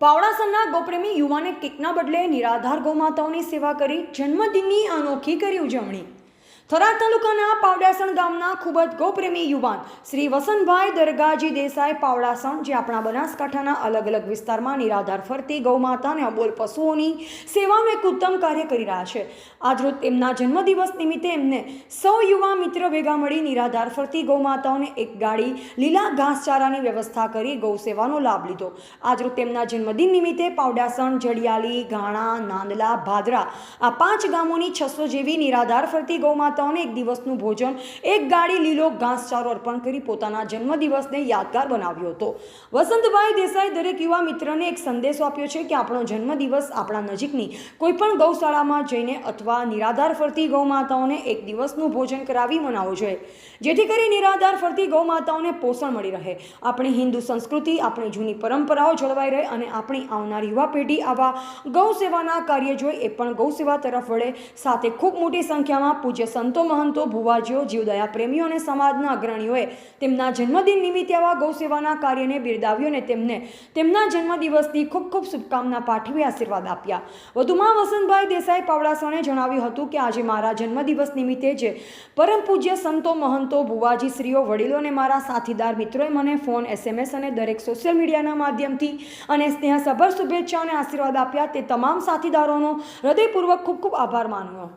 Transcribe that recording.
પાવડાસરના ગોપ્રેમી યુવાને કેકના બદલે નિરાધાર ગૌમાતાઓની સેવા કરી જન્મદિનની અનોખી કરી ઉજવણી. થરાદ તાલુકાના પાવડાસણ ગામના ખૂબ જ ગૌપ્રેમી યુવાન શ્રી વસંતભાઈ દરગાજી દેસાઈ પાવડાસણ, જે આપણા બનાસકાંઠાના અલગ અલગ વિસ્તારમાં નિરાધાર ફરતી ગૌમાતા અને અબોલ પશુઓની સેવાનું એક ઉત્તમ કાર્ય કરી રહ્યા છે. આજરોજ તેમના જન્મદિવસ નિમિત્તે એમને સૌ યુવા મિત્ર ભેગા મળી નિરાધાર ફરતી ગૌમાતાઓને એક ગાડી લીલા ઘાસચારાની વ્યવસ્થા કરી ગૌ સેવાનો લાભ લીધો. આજરોજ તેમના જન્મદિન નિમિત્તે પાવડાસણ, જડિયાલી, ઘાણા, નાંદલા, ભાદરા આ પાંચ ગામોની છસો જેવી નિરાધાર ફરતી ગૌમાતાઓને એક દિવસનું ભોજન, એક ગાડી લીલો ઘાસચારો અર્પણ કરી પોતાના જન્મદિવસને યાદગાર બનાવ્યો હતો. વસંતભાઈ દેસાઈ દરેક યુવા મિત્રને એક સંદેશો આપ્યો છે કે આપણો જન્મદિવસ આપણા નજીકની કોઈપણ ગૌશાળામાં જઈને અથવા નિરાધાર ફરતી ગૌમાતાઓને એક દિવસનું ભોજન કરાવી મનાવવું જોઈએ. જેથી કરી નિરાધાર ફરતી ગૌમાતાઓને પોષણ મળી રહે. આપણી હિન્દુ સંસ્કૃતિ, આપણી જૂની પરંપરાઓ જળવાઈ રહે અને આપણી આવનાર યુવા પેઢી આવા ગૌ સેવાના કાર્ય જોઈ એ પણ ગૌ સેવા તરફ વળે. સાથે ખૂબ મોટી સંખ્યામાં પૂજ્ય સંતો મહંતો, ભુવાજીઓ, જીવદયા પ્રેમીઓ અને સમાજના અગ્રણીઓએ તેમના જન્મદિન નિમિત્તે આવા ગૌ સેવાના કાર્યને બિરદાવ્યું અને તેમને તેમના જન્મદિવસની ખૂબ ખૂબ શુભકામના પાઠવી આશીર્વાદ આપ્યા. વધુમાં વસંતભાઈ દેસાઈ પાવડાસણે જણાવ્યું હતું કે આજે મારા જન્મદિવસ નિમિત્તે જે પરમ પૂજ્ય સંતો, મહંતો, ભુવાજી શ્રીઓ વડીલો અને મારા સાથીદાર મિત્રોએ મને ફોન એસએમએસ અને દરેક સોશિયલ મીડિયાના માધ્યમથી અને સ્નેહસભર શુભેચ્છા અને આશીર્વાદ આપ્યા. તે તમામ સાથીદારોનો હૃદયપૂર્વક ખૂબ ખૂબ આભાર માન્યો